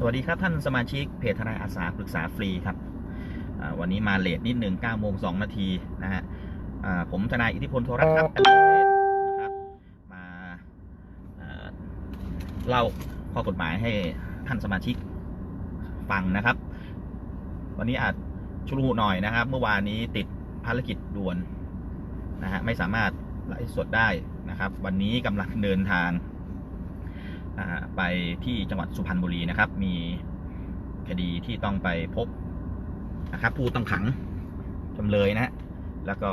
สวัสดีครับท่านสมาชิกเพจทนายอาสาปรึกษาฟรีครับอ่าวันนี้มาเลทนิดหนึ่ง9โมง2นาทีนะฮะอ่าผมทนายอิทธิพลโทรัตน์ครับเป็นเพจนะครับมาอ่าเล่าข้อกฎหมายให้ท่านสมาชิกฟังนะครับ วันนี้อาจชุลมุนหน่อยนะครับ เมื่อวานนี้ติดภารกิจด่วนนะฮะไม่สามารถไลฟ์สดได้นะครับ วันนี้กำลังเดินทางอ่า ไปที่จังหวัดสุพรรณบุรีนะครับ มีคดีที่ต้องไปพบนะครับ ผู้ต้องขังจำเลยนะฮะแล้วก็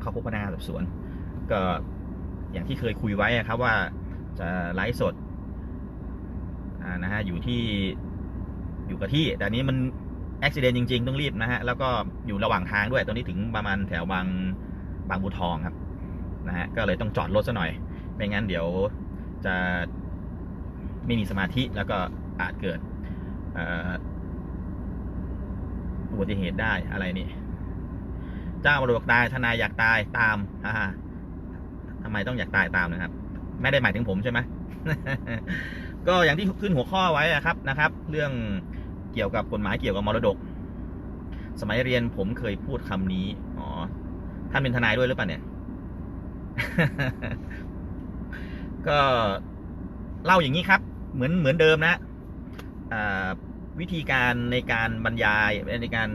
เข้าพบพนักงานสอบสวน ก็อย่างที่เคยคุยไว้ครับว่าจะไลฟ์สดนะฮะอยู่ที่อยู่กับที่ แต่นี้มันอุบิเหตุจริง ๆ ต้องรีบนะฮะ แล้วก็อยู่ระหว่างทางด้วยตอนนี้ถึงประมาณแถวบางบางบัวทองครับนะฮะก็เลยต้องจอดรถซะหน่อย ไม่งั้นเดี๋ยวจะ ไม่มีสมาธิแล้วก็อาจเกิดอุบัติเหตุได้อะไรนี่ เจ้ามรดกตายทนายอยากตายตามฮ่าทำไมต้องอยากตายตามนะครับ ไม่ได้หมายถึงผมใช่ไหมก็อย่างที่ขึ้นหัวข้อไว้อะครับนะครับ เรื่องเกี่ยวกับกฎหมายเกี่ยวกับมรดก สมัยเรียนผมเคยพูดคำนี้อ๋อท่านเป็นทนายด้วยหรือเปล่าเนี่ย ก็เล่าอย่างนี้ครับ เหมือนเหมือนเดิมนะวิธีการในการบรรยายในการ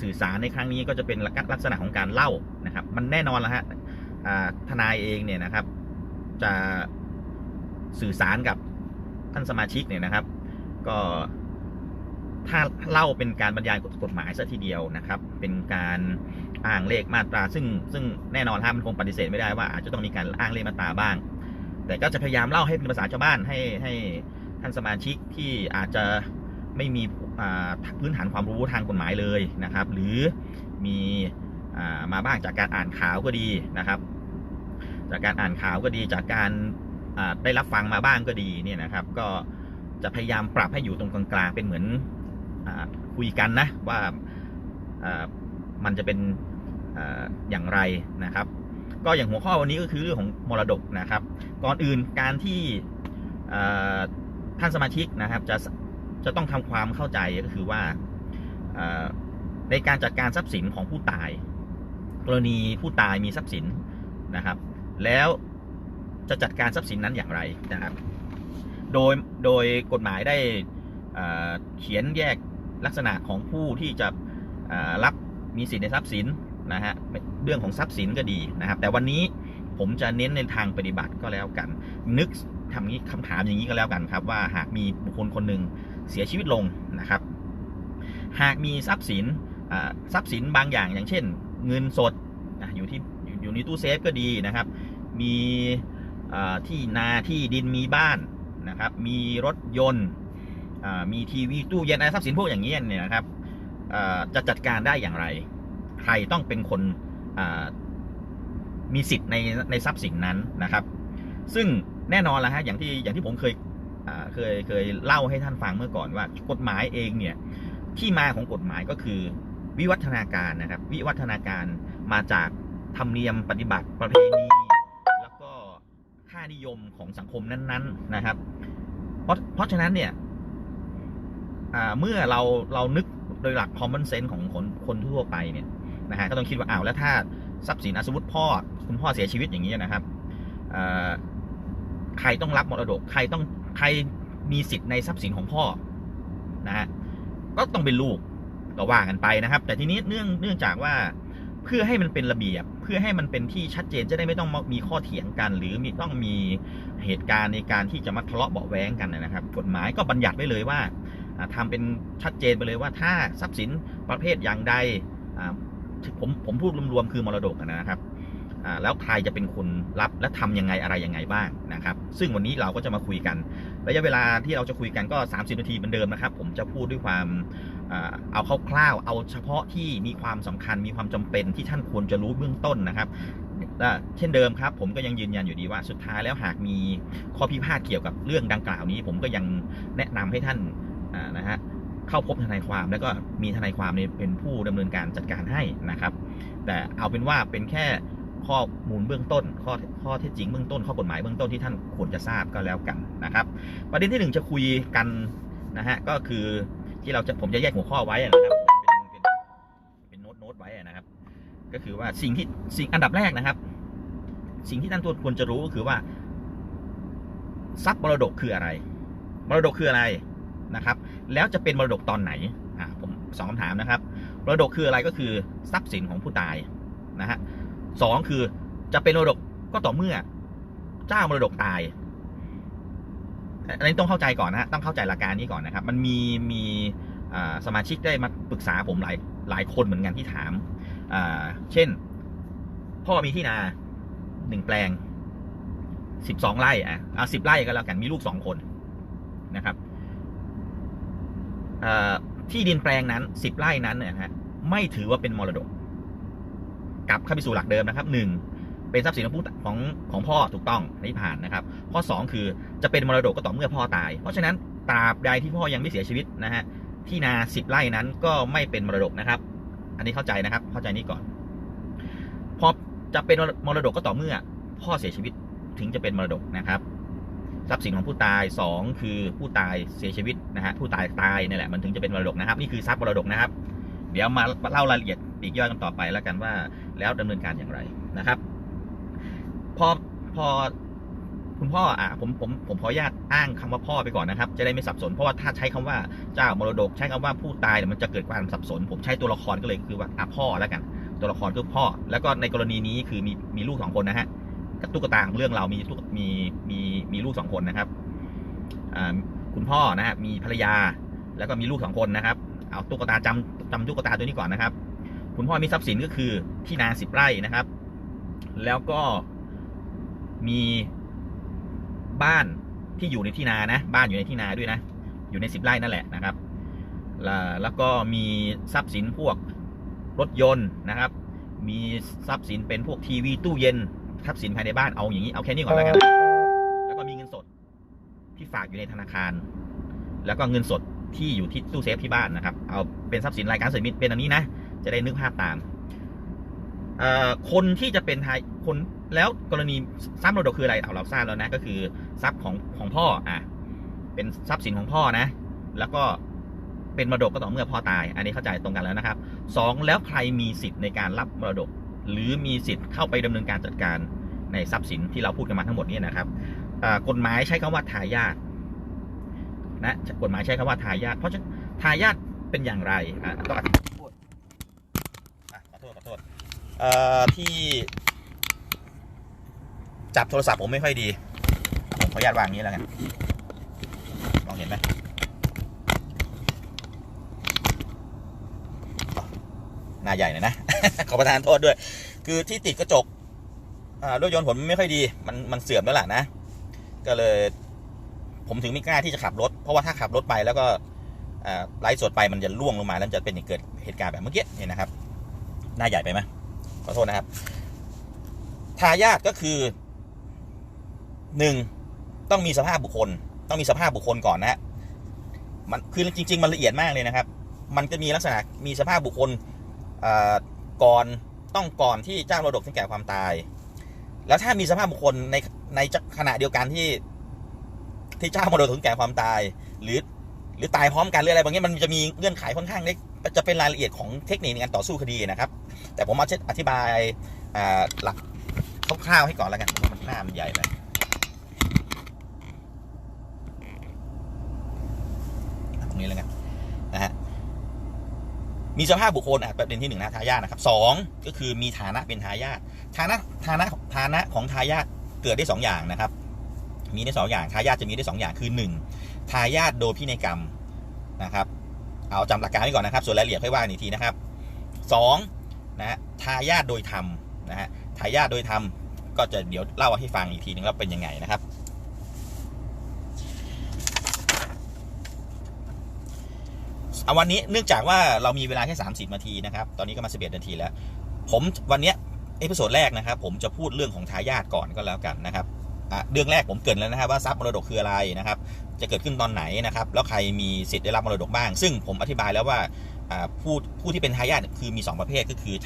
สื่อสารในครั้งนี้ก็จะเป็นลักษณะของการเล่านะครับ มันแน่นอนแล้วฮะทนายเองเนี่ยนะครับ จะสื่อสารกับท่านสมาชิกเนี่ยนะครับ ก็ถ้าเล่าเป็นการบรรยายกฎหมายซะทีเดียวนะครับ เป็นการอ้างเลขมาตรา ซึ่งซึ่งแน่นอนฮะมันคงปฏิเสธไม่ได้ว่าอาจจะต้องมีการอ้างเลขมาตราบ้าง แต่ก็จะพยายามเล่าให้เป็นภาษาชาวบ้านให้ให้ท่านสมาชิกที่อาจจะไม่มีพื้นฐานความรู้ทางกฎหมายเลยนะครับ หรือมีอมาบ้างจากการอ่านข่าวก็ดีนะครับ จากการอ่านข่าวก็ดีจากการได้รับฟังมาบ้างก็ดีเนี่ยนะครับ ก็จะพยายามปรับให้อยู่ตรงกลางๆเป็นเหมือนอคุยกันนะว่ามันจะเป็นอย่างไรนะครับ ก็อย่างหัวข้อวันนี้ก็คือเรื่องของมรดกนะครับ ก่อนอื่นการที่ท่านสมาชิกนะครับจะจะต้องทำความเข้าใจก็คือว่าในการจัดการทรัพย์สินของผู้ตาย กรณีผู้ตายมีทรัพย์สินนะครับ แล้วจะจัดการทรัพย์สินนั้นอย่างไรนะครับ โดยโดยกฎหมายได้เขียนแยกลักษณะของผู้ที่จะรับมีสิทธิในทรัพย์สิน นะฮะเรื่องของทรัพย์สินก็ดีนะครับ แต่วันนี้ผมจะเน้นในทางปฏิบัติก็แล้วกัน นึกทำนี้คำถามอย่างนี้ก็แล้วกันครับว่าหากมีบุคคลคนหนึ่งเสียชีวิตลงนะครับ หากมีทรัพย์สินทรัพย์สินบางอย่างอย่างเช่น เงินสดอยู่ที่อยู่ในตู้เซฟก็ดีนะครับ มีที่นาที่ดินมีบ้านนะครับ มีรถยนต์มีทีวีตู้เย็นอะไรทรัพย์สินพวกอย่างนี้เนี่ยนะครับจะจัดการได้อย่างไร ใครต้องเป็นคนมีสิทธิ์ในในทรัพย์สินนั้นนะครับ ซึ่งแน่นอนแล้วฮะอย่างที่อย่างที่ผมเคยเคยเคยเล่าให้ท่านฟังเมื่อก่อนว่ากฎหมายเองเนี่ยที่มาของกฎหมายก็คือวิวัฒนาการนะครับ วิวัฒนาการมาจากธรรมเนียมปฏิบัติประเพณีแล้วก็ค่านิยมของสังคมนั้นๆนะครับ เพราะเพราะฉะนั้นเนี่ยเมื่อเราเรานึกโดยหลัก common sense ของคนคนทั่วไปเนี่ย นะฮะก็ต้องคิดว่าอ้าวแล้วถ้าทรัพย์สินอะสมมติพ่อคุณพ่อเสียชีวิตอย่างนี้นะครับใครต้องรับมรดกใครต้องใครมีสิทธิ์ในทรัพย์สินของพ่อนะฮะก็ต้องเป็นลูกก็ว่ากันไปนะครับ แต่ทีนี้เนื่องเนื่องจากว่าเพื่อให้มันเป็นระเบียบ เพื่อให้มันเป็นที่ชัดเจนจะได้ไม่ต้องมีข้อเถียงกัน หรือมีต้องมีเหตุการณ์ในการที่จะมาทะเลาะเบาแว้งกันนะครับ กฎหมายก็บัญญัติไว้เลยว่าอ่าทำเป็นชัดเจนไปเลยว่าถ้าทรัพย์สินประเภทอย่างใด ผมผมพูดรวมๆคือมรดกนะครับแล้วใครจะเป็นคนรับและทำยังไงอะไรยังไงบ้างนะครับ ซึ่งวันนี้เราก็จะมาคุยกัน ระยะเวลาที่เราจะคุยกันก็ 30 นาทีเหมือนเดิมนะครับ ผมจะพูดด้วยความอ่าเอาคร่าวๆ เอาเฉพาะที่มีความสำคัญมีความจำเป็นที่ท่านควรจะรู้เบื้องต้นนะครับเช่นเดิมครับ ผมก็ยังยืนยันอยู่ดีว่าสุดท้ายแล้วหากมีข้อพิพาทเกี่ยวกับเรื่องดังกล่าวนี้ ผมก็ยังแนะนำให้ท่านนะฮะ เข้าพบทนายความแล้วก็มีทนายความเนี่ยเป็นผู้ดำเนินการจัดการให้นะครับ แต่เอาเป็นว่าเป็นแค่ข้อมูลเบื้องต้น ข้อข้อเท็จจริงเบื้องต้นข้อกฎหมายเบื้องต้นที่ท่านควรจะทราบก็แล้วกันนะครับ ประเด็นที่หนึ่งจะคุยกันนะฮะก็คือที่เราจะผมจะแยกหัวข้อไว้นะครับเป็นเป็นโน้ตโน้ตไว้นะครับ ก็คือว่าสิ่งที่สิ่งอันดับแรกนะครับ สิ่งที่ท่านตัวควรจะรู้ก็คือว่าทรัพย์มรดกคืออะไรมรดกคืออะไร นะครับ แล้วจะเป็นมรดกตอนไหนอ่าผมสองคำถามนะครับมรดกคืออะไรก็คือทรัพย์สินของผู้ตายนะฮะสองคือจะเป็นมรดกก็ต่อเมื่อเจ้ามรดกตายอันนี้ต้องเข้าใจก่อนนะฮะต้องเข้าใจหลักการนี้ก่อนนะครับ มันมีมีสมาชิกได้มาปรึกษาผมหลายหลายคนเหมือนกันที่ถาม เช่น พ่อมีที่นาหนึ่งแปลงสิบสองไร่อะเอาสิบไร่ก็แล้วกันมีลูกสองคนนะครับ ที่ดินแปลงนั้นสิบไร่นั้นเนี่ยฮะไม่ถือว่าเป็นมรดก กลับเข้าไปสู่หลักเดิมนะครับหนึ่งเป็นทรัพย์สินของผู้ของของพ่อถูกต้องนี่ผ่านนะครับ ข้อ 2 คือจะเป็นมรดกก็ต่อเมื่อพ่อตาย เพราะฉะนั้นตราบใดที่พ่อยังไม่เสียชีวิตนะฮะที่นาสิบไร่นั้นก็ไม่เป็นมรดกนะครับ อันนี้เข้าใจนะครับ เข้าใจนี้ก่อน พอจะเป็นมรดกก็ต่อเมื่อพ่อเสียชีวิตถึงจะเป็นมรดกนะครับ ทรัพย์สินของผู้ตาย 2 คือผู้ตายเสียชีวิตนะฮะผู้ตายตายนี่แหละมันถึงจะเป็นมรดกนะครับ นี่คือทรัพย์มรดกนะครับ เดี๋ยวมาเล่ารายละเอียดปีกย่อยกันต่อไปแล้วกันว่าแล้วดำเนินการอย่างไรนะครับ พอพอคุณพ่ออะผมผมผมขออนุญาตอ้างคำว่าพ่อไปก่อนนะครับ จะได้ไม่สับสนเพราะว่าถ้าใช้คำว่าเจ้ามรดก ใช้คำว่าผู้ตายเนี่ยมันจะเกิดความสับสน ผมใช้ตัวละครก็เลยคือว่าอะพ่อแล้วกัน ตัวละครคือพ่อ แล้วก็ในกรณีนี้คือมีมีลูกสองคนนะฮะ กับตุ๊กตาของเรื่องเรามีตุ๊กมีมีมีลูกสองคนนะครับคุณพ่อนะฮะมีภรรยา แล้วก็มีลูกสองคนนะครับ เอาตุ๊กตาจำจำตุ๊กตาตัวนี้ก่อนนะครับ คุณพ่อมีทรัพย์สินก็คือที่นาสิบไร่นะครับ แล้วก็มีบ้านที่อยู่ในที่นานะ บ้านอยู่ในที่นาด้วยนะ อยู่ในสิบไร่นั่นแหละนะครับ แล้วก็มีทรัพย์สินพวกรถยนต์นะครับ มีทรัพย์สินเป็นพวกทีวีตู้เย็น ทรัพย์สินภายในบ้านเอาอย่างนี้เอาแค่นี้ก่อนแล้วกันแล้วก็มีเงินสดที่ฝากอยู่ในธนาคาร แล้วก็เงินสดที่อยู่ที่ตู้เซฟที่บ้านนะครับ เอาเป็นทรัพย์สินรายการเสริมมิตรเป็นอันนี้นะ จะได้นึกภาพตามคนที่จะเป็นทายคนแล้วกรณีทรัพย์มรดกคืออะไรเอาเราทราบแล้วนะ ก็คือทรัพย์ของของพ่ออะเป็นทรัพย์สินของพ่อนะ แล้วก็เป็นมรดกก็ต่อเมื่อพ่อตาย อันนี้เข้าใจตรงกันแล้วนะครับสองแล้วใครมีสิทธิ์ในการรับมรดก หรือมีสิทธิ์เข้าไปดำเนินการจัดการในทรัพย์สินที่เราพูดกันมาทั้งหมดนี้นะครับกฎหมายใช้คำว่าทายาทนะกฎหมายใช้คำว่าทายาทเพราะฉะนั้นทายาทเป็นอย่างไรอะต้องอธิบายขอโทษขอโทษที่จับโทรศัพท์ผมไม่ค่อยดีผมขออนุญาตวางอย่างนี้แล้วกันมองเห็นไหม หน้าใหญ่หน่อยนะ ขอประทานโทษด้วย คือที่ติดกระจกรถยนต์ผมไม่ค่อยดี มันมันเสื่อมแล้วล่ะนะ ก็เลย ผมถึงไม่กล้าที่จะขับรถ เพราะว่าถ้าขับรถไปแล้วก็ไลฟ์สดไปมันจะล่วงลงมาแล้วจะเป็นเกิดเหตุการณ์แบบเมื่อกี้นี่นะครับ หน้าใหญ่ไปไหมขอโทษนะครับ ทายาทก็คือหนึ่งต้องมีสภาพบุคคล ต้องมีสภาพบุคคลก่อนนะฮะมันคือจริง ๆ มันละเอียดมากเลยนะครับ มันจะมีลักษณะมีสภาพบุคคล ก่อนต้องก่อนที่เจ้ามรดกถึงแก่ความตาย แล้วถ้ามีสภาพบุคคลในในขณะเดียวกันที่ ที่เจ้ามรดกถึงแก่ความตาย หรือ หรือตายพร้อมกันหรืออะไรบางอย่างมันจะมีเงื่อนไขค่อนข้างเล็กจะเป็นรายละเอียดของเทคนิคในการต่อสู้คดีนะครับ แต่ผมมาอธิบายหลักคร่าวๆให้ก่อนแล้วกันเพราะมันหน้ามันใหญ่ไปตรงนี้แล้วกัน มีสภาพบุคคลอะประเด็นที่หนึ่งนะทายาทนะครับสองก็คือมีฐานะเป็นทายาทฐานะฐานะฐานะของทายาทเกิดได้สองอย่างนะครับ มีได้สองอย่างทายาทจะมีได้สองอย่างคือหนึ่งทายาทโดยพินัยกรรมนะครับ เอาจำหลักการไว้ก่อนนะครับ ส่วนรายละเอียดค่อยว่าอีกทีนะครับสองนะฮะทายาทโดยธรรมนะฮะทายาทโดยธรรมก็จะเดี๋ยวเล่าให้ฟังอีกทีหนึงว่าเป็นยังไงนะครับ เอาวันนี้เนื่องจากว่าเรามีเวลาแค่30นาทีนะครับ ตอนนี้ก็มา 11 นาทีแล้ว ผมวันนี้เอพิโซดแรกนะครับ ผมจะพูดเรื่องของทายาทก่อนก็แล้วกันนะครับเรื่องแรกผมเกรินแล้วนะครับว่าทรัพย์มรดกคืออะไรนะครับ จะเกิดขึ้นตอนไหนนะครับ แล้วใครมีสิทธิ์ได้รับมรดกบ้าง ซึ่งผมอธิบายแล้วว่าผู้ผู้ที่เป็นทายาทคือมี 2 ประเภทก็คือ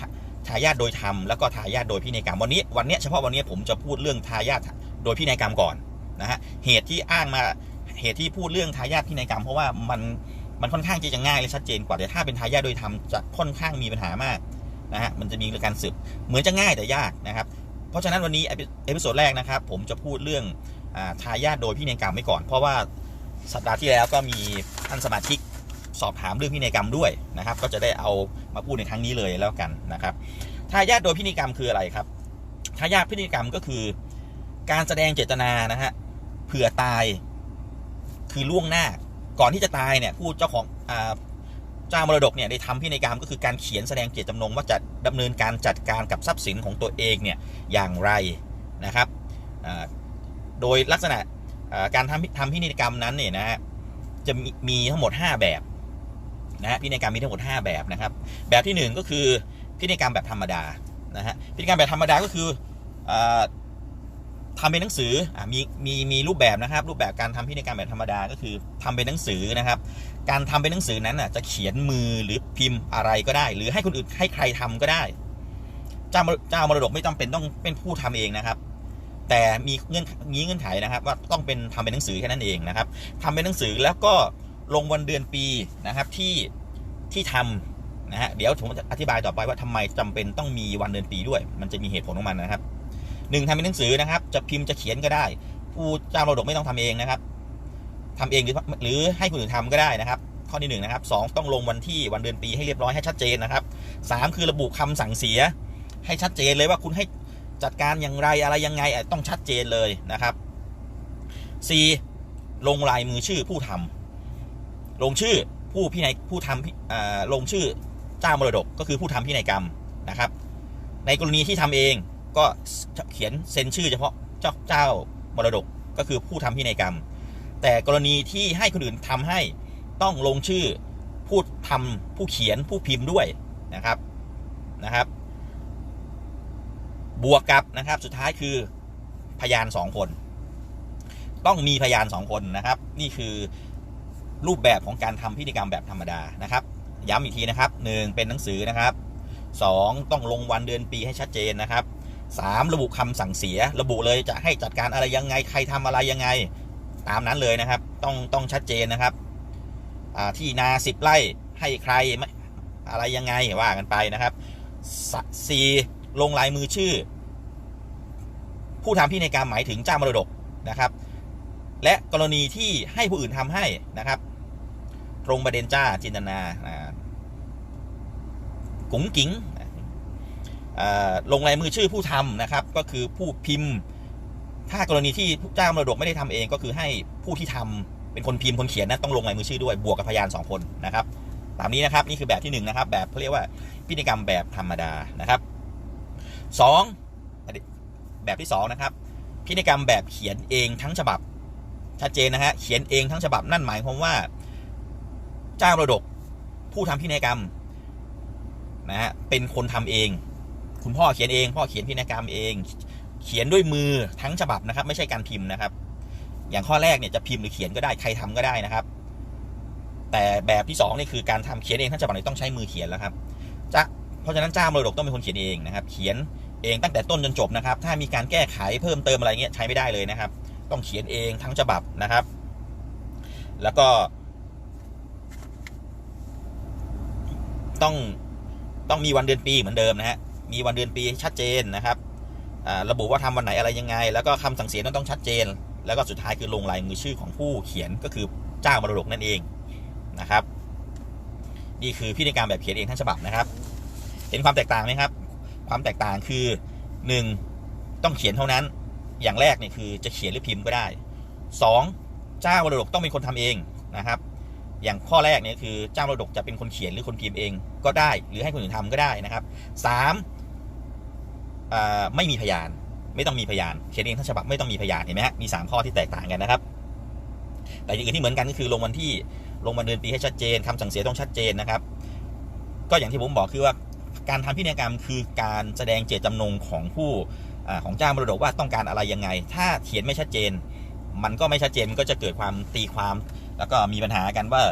ทายาทโดยธรรมแล้วก็ทายาทโดยพินัยกรรมวันนี้วันเนี้ยเฉพาะวันนี้ผมจะพูดเรื่องทายาทโดยพินัยกรรมก่อนนะฮะเหตุที่อ้างมาเหตุที่พูดเรื่องทายาทพินัยกรรม เพราะว่ามัน มันค่อนข้างจะง่ายและชัดเจนกว่าแต่ถ้าเป็นทายาทโดยธรรมจะค่อนข้างมีปัญหามากนะฮะมันจะมีการสืบเหมือนจะง่ายแต่ยากนะครับ เพราะฉะนั้นวันนี้เอพิโซดแรกนะครับ ผมจะพูดเรื่องอทายาทโดยพินัยกรรมไว้ก่อน เพราะว่าสัปดาห์ที่แล้วก็มีท่านสมาชิกสอบถามเรื่องพินัยกรรมด้วยนะครับ ก็จะได้เอามาพูดในครั้งนี้เลยแล้วกันนะครับทายาทโดยพินัยกรรมคืออะไรครับทายาทพินัยกรรมก็คือ การแสดงเจตนานะฮะเผื่อตายคือล่วงหน้า ก่อนที่จะตายเนี่ยผู้เจ้าของอ่าเจ้ามรดกเนี่ยได้ทำพินัยกรรมก็คือการเขียนแสดงเจตจำนงว่าจะดำเนินการจัดการกับทรัพย์สินของตัวเองเนี่ยอย่างไรนะครับโดยลักษณะการทำทำพินัยกรรมนั้นเนี่ยนะฮะจะมีมีทั้งหมด 5 แบบนะฮะพินัยกรรมมีทั้งหมด 5 แบบนะครับ แบบที่ 1 ก็คือพินัยกรรมแบบธรรมดานะฮะพินัยกรรมแบบธรรมดาก็คือ อาทำเป็นหนังสืออมีมีมีรูปแบบนะครับ รูปแบบการทำพินัยกรรมแบบธรรมดาก็คือทำเป็นหนังสือนะครับ การทำเป็นหนังสือนั้นจะเขียนมือหรือพิมพ์อะไรก็ได้ หรือให้คนอื่นให้ใครทำก็ได้ เจ้าเจ้ามรดกไม่ต้องเป็นต้องเป็นผู้ทำเองนะครับแต่มีเงื่อนมีเงื่อนไขนะครับ ว่าต้องเป็นทำเป็นหนังสือแค่นั้นเองนะครับทำเป็นหนังสือแล้วก็ลงวันเดือนปีนะครับที่ที่ทำนะฮะเดี๋ยวผมจะอธิบายต่อไปว่าทำไมจำเป็นต้องมีวันเดือนปีด้วย มันจะมีเหตุผลของมันนะครับ หนึ่งทำเป็นหนังสือนะครับ จะพิมพ์จะเขียนก็ได้ ผู้เจ้ามรดกไม่ต้องทำเองนะครับทำเองหรือหรือให้คนอื่นทำก็ได้นะครับ ข้อที่หนึ่งนะครับสองต้องลงวันที่วันเดือนปีให้เรียบร้อยให้ชัดเจนนะครับสามคือระบุคำสั่งเสีย ให้ชัดเจนเลยว่าคุณให้จัดการอย่างไรอะไรยังไงต้องชัดเจนเลยนะครับ 4. ลงลายมือชื่อผู้ทำลงชื่อผู้พินัยผู้ทำพิอ่าลงชื่อเจ้ามรดกก็คือผู้ทำพินัยกรรมนะครับ ในกรณีที่ทำเอง ก็เขียนเซ็นชื่อเฉพาะเจ้าเจ้ามรดกก็คือผู้ทำพินัยกรรม แต่กรณีที่ให้คนอื่นทำให้ต้องลงชื่อผู้ทำผู้เขียนผู้พิมพ์ด้วยนะครับนะครับ บวกกับนะครับสุดท้ายคือพยานสองคน ต้องมีพยานสองคนนะครับ นี่คือรูปแบบของการทำพิธีกรรมแบบธรรมดานะครับ ย้ำอีกทีนะครับหนึ่งเป็นหนังสือนะครับสองต้องลงวันเดือนปีให้ชัดเจนนะครับ สามระบุคำสั่งเสีย ระบุเลยจะให้จัดการอะไรยังไง ใครทำอะไรยังไง ตามนั้นเลยนะครับ ต้องต้องชัดเจนนะครับที่นาสิบไร่ให้ใครไม่อะไรยังไงว่ากันไปนะครับสี่ลงลายมือชื่อ ผู้ทำพินัยกรรมหมายถึงเจ้ามรดกนะครับ และกรณีที่ให้ผู้อื่นทำให้นะครับ ตรงประเด็นจ้าจินตนากุ๋งกิ๋ง ลงลายมือชื่อผู้ทำนะครับ ก็คือผู้พิมพ์ ถ้ากรณีที่เจ้ามรดกไม่ได้ทำเองก็คือให้ผู้ที่ทำเป็นคนพิมพ์คนเขียนนะต้องลงลายมือชื่อด้วยบวกกับพยานสองคนนะครับ ตามนี้นะครับนี่คือแบบที่หนึ่งนะครับ แบบเขาเรียกว่าพินัยกรรมแบบธรรมดานะครับสองแบบที่สองนะครับพินัยกรรมแบบเขียนเองทั้งฉบับชัดเจนนะฮะเขียนเองทั้งฉบับนั่นหมายความว่า เจ้ามรดกผู้ทำพินัยกรรมนะฮะเป็นคนทำเอง คุณพ่อเขียนเอง พ่อเขียนพินัยกรรมเอง เขียนด้วยมือทั้งฉบับนะครับ ไม่ใช่การพิมพ์นะครับ อย่างข้อแรกเนี่ยจะพิมพ์หรือเขียนก็ได้ใครทำก็ได้นะครับ แต่แบบที่สองนี่คือการทำเขียนเองทั้งฉบับเนี่ยต้องใช้มือเขียนแล้วครับจะเพราะฉะนั้นเจ้ามรดกต้องเป็นคนเขียนเองนะครับ เขียนเองตั้งแต่ต้นจนจบนะครับ ถ้ามีการแก้ไขเพิ่มเติมอะไรเงี้ยใช้ไม่ได้เลยนะครับ ต้องเขียนเองทั้งฉบับนะครับ แล้วก็ ต้องต้องมีวันเดือนปีเหมือนเดิมนะฮะ มีวันเดือนปีชัดเจนนะครับระบุว่าทำวันไหนอะไรยังไง แล้วก็คำสั่งเสียต้องชัดเจน แล้วก็สุดท้ายคือลงลายมือชื่อของผู้เขียนก็คือเจ้ามรดกนั่นเองนะครับ นี่คือพิธีการแบบเขียนเองทั้งฉบับนะครับ เห็นความแตกต่างไหมครับ ความแตกต่างคือ 1. ต้องเขียนเท่านั้น อย่างแรกเนี่ยคือจะเขียนหรือพิมพ์ก็ได้ 2. เจ้ามรดกต้องเป็นคนทำเองนะครับ อย่างข้อแรกเนี่ยคือเจ้ามรดกจะเป็นคนเขียนหรือคนพิมพ์เองก็ได้ หรือให้คนอื่นทำก็ได้นะครับ 3. ไม่มีพยาน ไม่ต้องมีพยานเขียนเองทั้งฉบับไม่ต้องมีพยานเห็นไหมฮะมี3ข้อที่แตกต่างกันนะครับ แต่อย่างอื่นที่เหมือนกันก็คือลงวันที่ลงวันเดือนปีให้ชัดเจนคำสั่งเสียต้องชัดเจนนะครับ ก็อย่างที่ผมบอกคือว่าการทำพินัยกรรมคือการแสดงเจตจำนงของผู้ของเจ้ามรดกว่าต้องการอะไรยังไง ถ้าเขียนไม่ชัดเจน มันก็ไม่ชัดเจนมันก็จะเกิดความตีความ แล้วก็มีปัญหากันว่า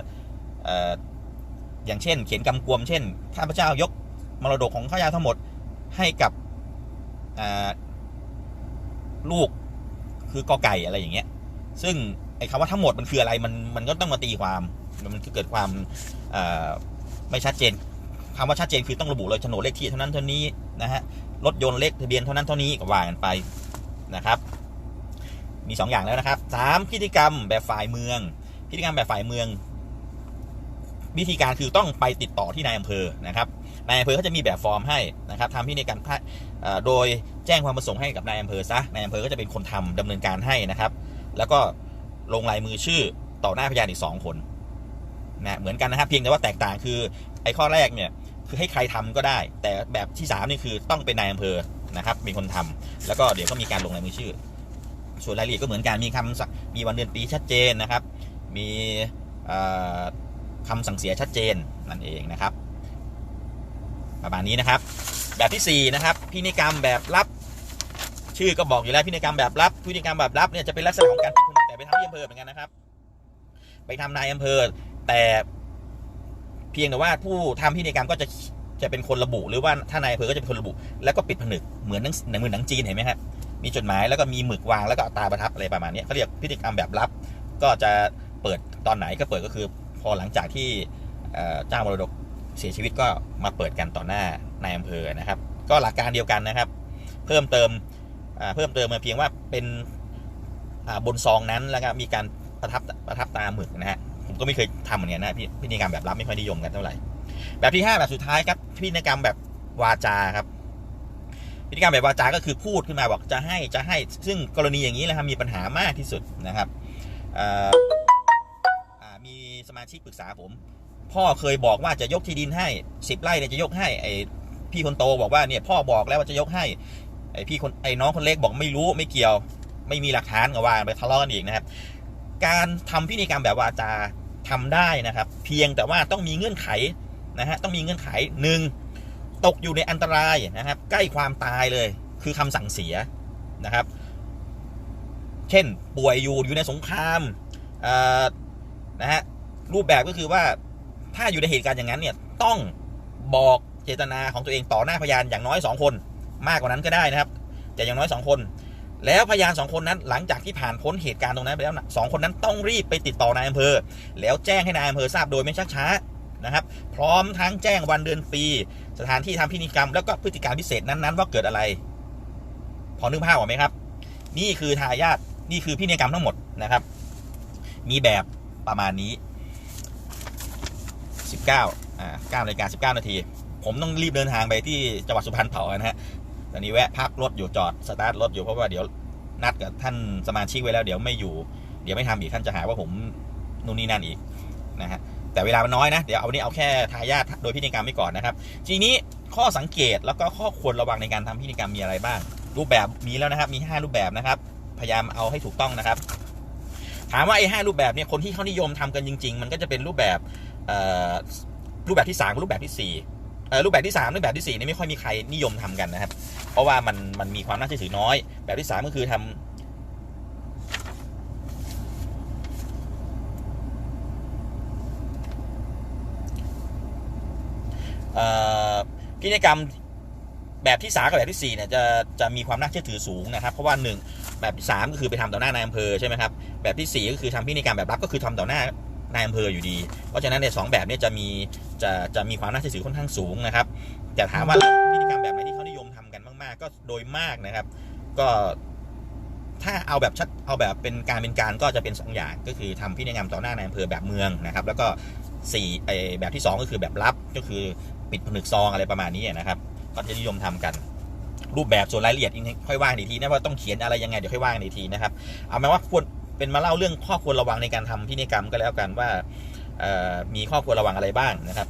อย่างเช่น เขียนกำกวม เช่นข้าพเจ้ายกมรดกของข้าพเจ้าทั้งหมดให้กับ ลูกคือกอไก่อะไรอย่างเงี้ย ซึ่งไอ้คำว่าทั้งหมดมันคืออะไรมันมันก็ต้องมาตีความมันคือเกิดความไม่ชัดเจนคำว่าชัดเจนคือต้องระบุเลยโฉนดเลขที่เท่านั้นเท่านี้นะฮะรถยนต์เลขทะเบียนเท่านั้นเท่านี้ก็ว่ากันไปนะครับ มี 2 อย่างแล้วนะครับสามพิธีกรรมแบบฝ่ายเมือง พิธีกรรมแบบฝ่ายเมือง วิธีการคือต้องไปติดต่อที่นายอำเภอนะครับ นายอำเภอเขาจะมีแบบฟอร์มให้นะครับทำพิธีกรรมโดยแจ้งความประสงค์ให้กับนายอำเภอซะนายอำเภอก็จะเป็นคนทำดำเนินการให้นะครับ แล้วก็ลงลายมือชื่อต่อหน้าพยานอีก 2 คนนะเหมือนกันนะครับเพียงแต่ว่าแตกต่างคือไอ้ข้อแรกเนี่ยคือให้ใครทำก็ได้ แต่แบบที่3นี่คือต้องเป็นนายอำเภอนะครับเป็นคนทำแล้วก็เดี๋ยวก็มีการลงลายมือชื่อ ส่วนรายละเอียดก็เหมือนกันมีคำมีวันเดือนปีชัดเจนนะครับ มีเอ่อคำสั่งเสียชัดเจนนั่นเองนะครับ ประมาณนี้นะครับ แบบที่4นะครับพินัยกรรมแบบลับ ชื่อก็บอกอยู่แล้วพินัยกรรมแบบลับพินัยกรรมแบบลับเนี่ยจะเป็นลักษณะของการปิดผนึกแต่ไปทำที่อำเภอเหมือนกันนะครับ ไปทำนายอำเภอ แต่เพียงแต่ว่าผู้ทำพินัยกรรมก็จะจะเป็นคนระบุ หรือว่าถ้านายอำเภอก็จะเป็นคนระบุ แล้วก็ปิดผนึกเหมือนหนังหนังเหมือนหนังจีนเห็นไหมครับมีจดหมายแล้วก็มีหมึกวางแล้วก็ตาประทับอะไรประมาณนี้เขาเรียกพิธีกรรมแบบลับ ก็จะเปิดตอนไหนก็เปิดก็คือ พอหลังจากที่เจ้ามรดก เสียชีวิตก็มาเปิดกันต่อหน้านายอำเภอนะครับ ก็หลักการเดียวกันนะครับ เพิ่มเติมเพิ่มเติมมาเพียงว่าเป็นบนซองนั้นแล้วก็มีการประทับประทับตาหมึกนะฮะผมก็ไม่เคยทำเหมือนกันนะพิพิธีกรรมแบบลับไม่ค่อยนิยมกันเท่าไหร่แบบที่ 5 แบบสุดท้ายครับพิธีกรรมแบบวาจาครับพิธีกรรมแบบวาจาก็คือพูดขึ้นมาบอกจะให้จะให้ ซึ่งกรณีอย่างนี้แหละครับมีปัญหามากที่สุดนะครับมีสมาชิกปรึกษาผม พ่อเคยบอกว่าจะยกที่ดินให้สิบไร่เนี่ยจะยกให้ไอพี่คนโตบอกว่าเนี่ยพ่อบอกแล้วว่าจะยกให้ไอพี่คนไอน้องคนเล็กบอกไม่รู้ไม่เกี่ยว ไม่มีหลักฐานก็ว่าไปทะเลาะกันอีกนะครับ การทำพิธีกรรมแบบวาจาทำได้นะครับ เพียงแต่ว่าต้องมีเงื่อนไขนะฮะต้องมีเงื่อนไขหนึ่งตกอยู่ในอันตรายนะครับ ใกล้ความตายเลย คือคำสั่งเสียนะครับ เช่นป่วยอยู่อยู่ในสงครามนะฮะรูปแบบก็คือว่า ถ้าอยู่ในเหตุการณ์อย่างนั้นเนี่ยต้องบอกเจตนาของตัวเองต่อหน้าพยานอย่างน้อยสองคน มากกว่านั้นก็ได้นะครับ แต่อย่างน้อยสองคน แล้วพยานสองคนนั้นหลังจากที่ผ่านพ้นเหตุการณ์ตรงนั้นไปแล้วสองคนนั้นต้องรีบไปติดต่อนายอำเภอ แล้วแจ้งให้นายอำเภอทราบโดยไม่ชักช้านะครับ พร้อมทั้งแจ้งวันเดือนปีสถานที่ทำพิธีกรรม แล้วก็พฤติการพิเศษนั้นๆ ว่าเกิดอะไร พอนึกภาพออกไหมครับ นี่คือทายาทนี่คือพิธีกรรมทั้งหมดนะครับ มีแบบประมาณนี้ 19อ่า9นาฬิกา19 นาที ผมต้องรีบเดินทางไปที่จังหวัดสุพรรณต่อนะฮะตอนนี้แวะพักรถอยู่จอดสตาร์ทรถอยู่เพราะว่าเดี๋ยวนัดกับท่านสมาชิกไว้แล้วเดี๋ยวไม่อยู่ เดี๋ยวไม่ทำอีกท่านจะหาว่าผมนู่นนี่นั่นอีกนะฮะแต่เวลามันน้อยนะ เดี๋ยวเอาวันนี้เอาแค่ทายาทโดยพิธีกรรมไปก่อนนะครับ ทีนี้ข้อสังเกตแล้วก็ข้อควรระวังในการทำพิธีกรรมมีอะไรบ้าง รูปแบบมีแล้วนะครับ มี 5 รูปแบบนะครับ พยายามเอาให้ถูกต้องนะครับ ถามว่าไอ้ห้ารูปแบบเนี่ยคนที่เขานิยมทำกันจริง ๆ มันก็จะเป็นรูปแบบ รูปแบบที่สามกับรูปแบบที่สี่รูปแบบที่สามรูปแบบที่สี่นี่ไม่ค่อยมีใครนิยมทำกันนะครับ เพราะว่ามันมันมีความน่าเชื่อถือน้อย แบบที่สามก็คือทำเอ่อพินัยกรรมแบบที่สามกับแบบที่สี่เนี่ยจะจะมีความน่าเชื่อถือสูงนะครับ เพราะว่าหนึ่งแบบที่สามก็คือไปทำต่อหน้านายอำเภอใช่ไหมครับแบบที่สี่ก็คือทำพินัยกรรมแบบลับก็คือทำต่อหน้า นายอำเภออยู่ดี เพราะฉะนั้นในสองแบบนี้จะมีจะจะมีความน่าเชื่อถือค่อนข้างสูงนะครับแต่ถามว่าพิธีกรรมแบบไหนที่เขานิยมทำกันมาก ๆ ก็โดยมากนะครับ ก็ถ้าเอาแบบชัดเอาแบบเป็นการเป็นการก็จะเป็นสองอย่าง ก็คือทำพินัยกรรมต่อหน้านายอำเภอแบบเมืองนะครับ แล้วก็สี่ไอแบบที่สองก็คือแบบลับก็คือปิดผนึกซองอะไรประมาณนี้นะครับ ก็จะนิยมทำกัน รูปแบบส่วนรายละเอียดค่อยว่ากันอีกทีนะว่าต้องเขียนอะไรยังไงเดี๋ยวค่อยว่ากันทีนะครับเอาเป็นว่าควร เป็นมาเล่าเรื่องข้อควรระวังในการทำพินัยกรรมก็แล้วกันว่ามีข้อควรระวังอะไรบ้างนะครับ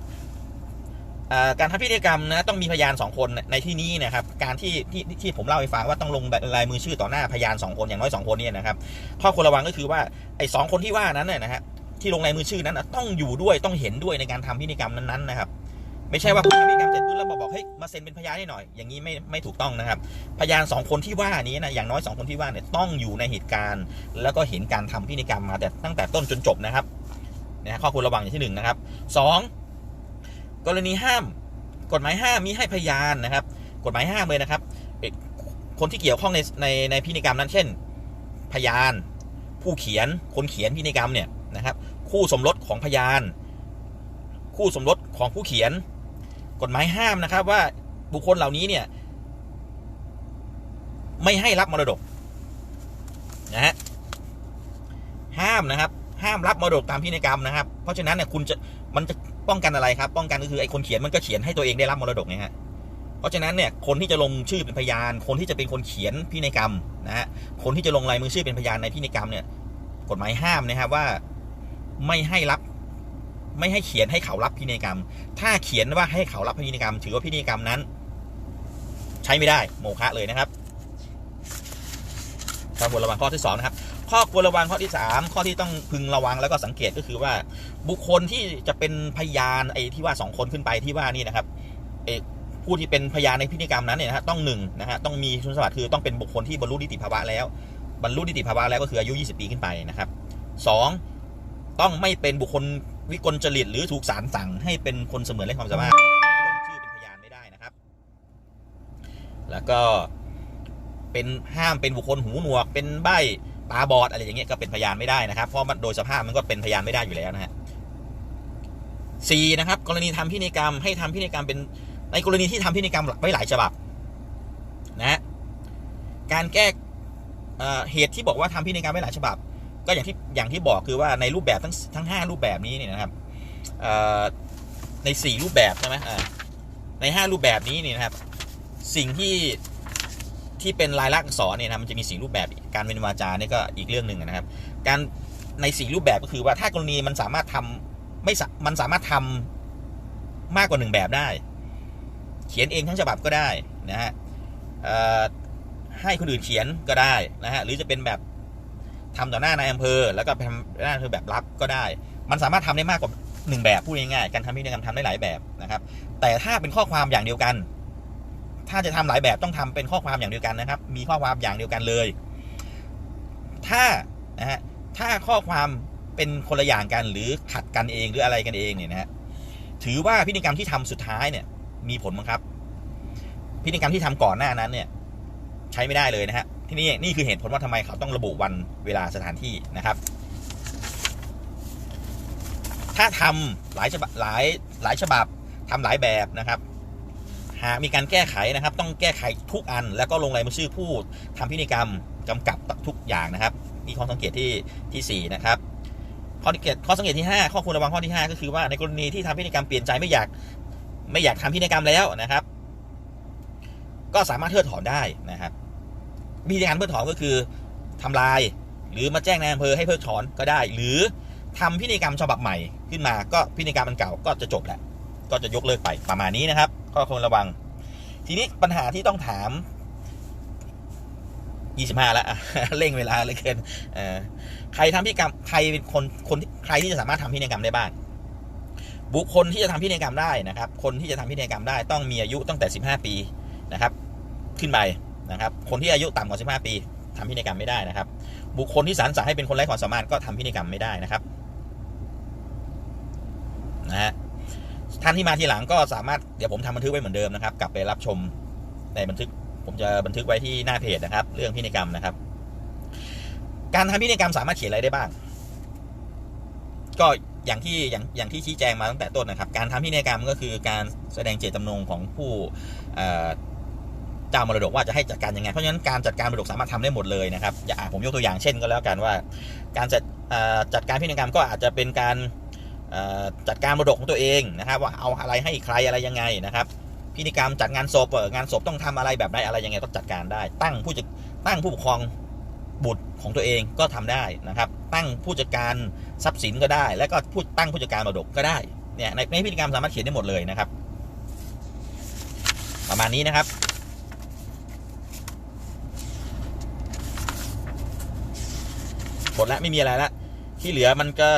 การทำพินัยกรรมนะต้องมีพยานสองคนในที่นี้นะครับการที่ที่ที่ผมเล่าให้ฟังว่าต้องลงลายมือชื่อต่อหน้าพยานสองคนอย่างน้อยสองคนเนี่ยนะครับข้อควรระวังก็คือว่าไอ้สองคนที่ว่านั้นเนี่ยนะฮะที่ลงลายมือชื่อนั้นต้องอยู่ด้วยต้องเห็นด้วยในการทำพินัยกรรมนั้นๆนะครับ ไม่ใช่ว่าคุณทำพิธีกรรมเสร็จปุ๊บแล้วมาบอกเฮ้ยมาเซ็นเป็นพยานให้หน่อย อย่างนี้ไม่ไม่ถูกต้องนะครับ พยานสองคนที่ว่านี้นะอย่างน้อยสองคนที่ว่าเนี่ยต้องอยู่ในเหตุการณ์ แล้วก็เห็นการทำพิธีกรรมมาแต่ตั้งแต่ต้นจนจบนะครับนะข้อควรระวังอย่างที่หนึ่งนะครับสองกรณีห้าม กฎหมายห้ามมีให้พยานนะครับ กฎหมายห้ามเลยนะครับคนที่เกี่ยวข้องในในในพิธีกรรมนั้นเช่น พยาน ผู้เขียนคนเขียนพินัยกรรมเนี่ยนะครับ คู่สมรสของพยาน คู่สมรสของผู้เขียน กฎหมายห้ามนะครับ ว่าบุคคลเหล่านี้เนี่ย ไม่ให้รับมรดกนะฮะห้ามนะครับ ห้ามรับมรดกตามพินัยกรรมนะครับ เพราะฉะนั้นเนี่ยคุณจะมันจะป้องกันอะไรครับ ป้องกันก็คือไอ้คนเขียนมันก็เขียนให้ตัวเองได้รับมรดกไงฮะเพราะฉะนั้นเนี่ยคนที่จะลงชื่อเป็นพยาน คนที่จะเป็นคนเขียนพินัยกรรมนะฮะคนที่จะลงลายมือชื่อเป็นพยานในพินัยกรรมเนี่ย กฎหมายห้ามนะครับว่าไม่ให้รับ ไม่ให้เขียนให้เขารับพินัยกรรม ถ้าเขียนว่าให้เขารับพินัยกรรม ถือว่าพินัยกรรมนั้น ใช้ไม่ได้โมฆะเลยนะครับข้อควรระวังข้อที่สองนะครับข้อควรระวังข้อที่สามข้อที่ต้องพึงระวังแล้วก็สังเกตก็คือว่า บุคคลที่จะเป็นพยานไอ้ที่ว่าสองคนขึ้นไปที่ว่านี่นะครับเอกผู้ที่เป็นพยานในพินัยกรรมนั้นเนี่ยนะฮะต้องหนึ่งนะฮะต้องมีคุณสมบัติคือต้องเป็นบุคคลที่บรรลุนิติภาวะแล้ว บรรลุนิติภาวะแล้วก็คืออายุ 20 ปีขึ้นไปนะครับสองต้องไม่เป็นบุคคล วิกลจริตหรือถูกศาลสั่งให้เป็นคนเสมือนไร้ความสามารถลงชื่อเป็นพยานไม่ได้นะครับ แล้วก็เป็นห้ามเป็นบุคคลหูหนวก เป็นใบตาบอดอะไรอย่างเงี้ยก็เป็นพยานไม่ได้นะครับ เพราะมันโดยสภาพมันก็เป็นพยานไม่ได้อยู่แล้วนะฮะสี่นะครับ กรณีทำพินัยกรรมให้ทำพินัยกรรมเป็นในกรณีที่ทำพินัยกรรมไว้หลายฉบับนะฮะการแก้เหตุที่บอกว่าทำพินัยกรรมไว้หลายฉบับ ก็อย่างที่อย่างที่บอกคือว่าในรูปแบบทั้งทั้งห้ารูปแบบนี้เนี่ยนะครับในสี่รูปแบบใช่ไหมในห้ารูปแบบนี้เนี่ยนะครับ สิ่งที่ที่เป็นลายลักษณ์อักษรเนี่ยนะมันจะมีสี่รูปแบบการเป็นวาจาเนี่ยก็อีกเรื่องหนึ่งนะครับ การในสี่รูปแบบก็คือว่าถ้ากรณีมันสามารถทำไม่สะมันสามารถทำมากกว่าหนึ่งแบบได้ เขียนเองทั้งฉบับก็ได้นะฮะให้คนอื่นเขียนก็ได้นะฮะหรือจะเป็นแบบ ทำต่อหน้านายอำเภอ แล้วก็ทำหน้าอำเภอแบบรับก็ได้ มันสามารถทำได้มากกว่าหนึ่งแบบพูดง่ายๆการทำพินัยกรรมทำได้หลายแบบนะครับ แต่ถ้าเป็นข้อความอย่างเดียวกัน ถ้าจะทำหลายแบบต้องทำเป็นข้อความอย่างเดียวกันนะครับ มีข้อความอย่างเดียวกันเลย ถ้านะฮะถ้าข้อความเป็นคนละอย่างกันหรือขัดกันเองหรืออะไรกันเองเนี่ยนะฮะถือว่าพินัยกรรมที่ทำสุดท้ายเนี่ย มีผลบังครับ พินัยกรรมที่ทำก่อนหน้านั้นเนี่ย ใช้ไม่ได้เลยนะฮะ ที่นี่นี่คือเหตุผลว่าทำไมเขาต้องระบุวันเวลาสถานที่นะครับ ถ้าทำหลายฉบับหลายหลายฉบับทำหลายแบบนะครับ หากมีการแก้ไขนะครับ ต้องแก้ไขทุกอัน แล้วก็ลงลายมือชื่อผู้ทำพินัยกรรมกำกับทุกอย่างนะครับนี่ข้อสังเกตที่ที่สี่นะครับข้อสังเกตข้อสังเกตที่ห้าข้อควรระวังข้อที่ห้าก็คือว่าในกรณีที่ทำพินัยกรรมเปลี่ยนใจไม่อยากไม่อยากทำพินัยกรรมแล้วนะครับ ก็สามารถเพิกถอนได้นะครับ วิธีการเพิกถอนก็คือทำลาย หรือมาแจ้งนายอำเภอให้เพิกถอนก็ได้ หรือทำพินัยกรรมฉบับใหม่ขึ้นมา ก็พินัยกรรมมันเก่าก็จะจบแหละก็จะยกเลิกไปประมาณนี้นะครับ ก็ควรระวัง ทีนี้ปัญหาที่ต้องถาม 25 แล้วอะเร่งเวลาเลยเกินใครทำพินัยกรรมใครเป็นคนคนใครที่จะสามารถทำพินัยกรรมได้บ้างบุคคลที่จะทำพินัยกรรมได้นะครับ คนที่จะทำพินัยกรรมได้ต้องมีอายุตั้งแต่ 15 ปีนะครับ ขึ้นไป นะครับ คนที่อายุต่ำกว่า 15 ปีทำพินัยกรรมไม่ได้นะครับ บุคคลที่ศาลสั่งให้เป็นคนไร้ความสามารถก็ทำพินัยกรรมไม่ได้นะครับนะฮะท่านที่มาทีหลังก็สามารถเดี๋ยวผมทำบันทึกไว้เหมือนเดิมนะครับ กลับไปรับชมในบันทึกผมจะบันทึกไว้ที่หน้าเพจนะครับ เรื่องพินัยกรรมนะครับ การทำพินัยกรรมสามารถเขียนอะไรได้บ้าง ก็อย่างที่อย่างอย่างที่ชี้แจงมาตั้งแต่ต้นนะครับ การทำพินัยกรรมก็คือการแสดงเจตจำนงของผู้ เจ้ามรดกว่าจะให้จัดการยังไง เพราะฉะนั้นการจัดการมรดกสามารถทำได้หมดเลยนะครับอย่าผมยกตัวอย่างเช่นก็แล้วกันว่า การจัดจัดการพินัยกรรมก็อาจจะเป็นการจัดการมรดกของตัวเองนะครับ ว่าเอาอะไรให้ใครอะไรยังไงนะครับพินัยกรรมจัดงานศพงานศพต้องทำอะไรแบบไหนอะไรยังไงต้องจัดการได้ ตั้งผู้จัดตั้งผู้ปกครองบุตรของตัวเองก็ทำได้นะครับ ตั้งผู้จัดการทรัพย์สินก็ได้ แล้วก็ผู้ตั้งผู้จัดการมรดกก็ได้เนี่ยในในพินัยกรรมสามารถเขียนได้หมดเลยนะครับ ประมาณนี้นะครับ หมดแล้วไม่มีอะไรแล้วที่เหลือมันก็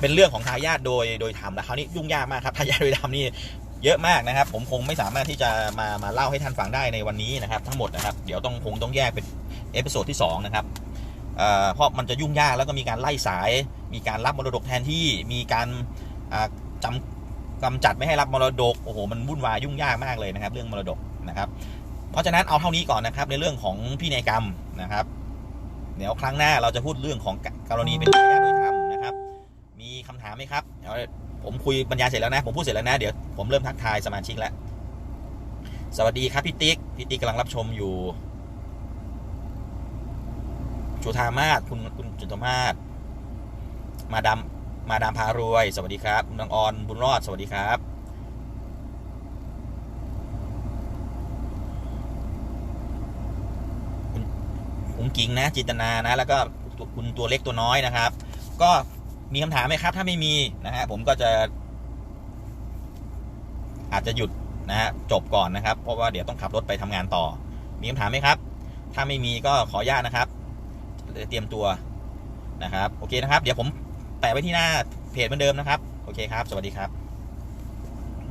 เป็นเรื่องของทายาทโดยโดยธรรมแล้วคราวนี้ยุ่งยากมากครับทายาทโดยธรรมนี่เยอะมากนะครับ ผมคงไม่สามารถที่จะมามาเล่าให้ท่านฟังได้ในวันนี้นะครับ ทั้งหมดนะครับ เดี๋ยวต้องคงต้องแยกเป็นเอพิโซดที่สองนะครับเพราะมันจะยุ่งยากแล้วก็มีการไล่สาย มีการรับมรดกแทนที่มีการจำกำจัดไม่ให้รับมรดกโอ้โหมันวุ่นวายยุ่งยากมากเลยนะครับ เรื่องมรดกนะครับ เพราะฉะนั้นเอาเท่านี้ก่อนนะครับในเรื่องของพินัยกรรมนะครับ เดี๋ยวครั้งหน้าเราจะพูดเรื่องของกรณีเป็นทายาทโดยธรรมนะครับ มีคำถามไหมครับเดี๋ยวผมคุยบรรยายเสร็จแล้วนะ ผมพูดเสร็จแล้วนะ เดี๋ยวผมเริ่มทักทายสมาชิกแล้ว สวัสดีครับพี่ติ๊ก พี่ติ๊กกำลังรับชมอยู่ จุธามาศคุณคุณจุธามาศมาดามมาดามพารวย สวัสดีครับคุณนางออนบุญรอด สวัสดีครับ คุณคุณ กิงนะ จิตนานะ แล้วก็คุณตัวเล็กตัวน้อยนะครับ ก็มีคำถามไหมครับ ถ้าไม่มีนะฮะผมก็จะ อาจจะหยุดนะฮะจบก่อนนะครับ เพราะว่าเดี๋ยวต้องขับรถไปทำงานต่อ มีคำถามไหมครับ ถ้าไม่มีก็ขออนุญาตนะครับเตรียมตัวนะครับ โอเคนะครับ เดี๋ยวผมแปะไว้ที่หน้าเพจเหมือนเดิมนะครับ โอเคครับ สวัสดีครับ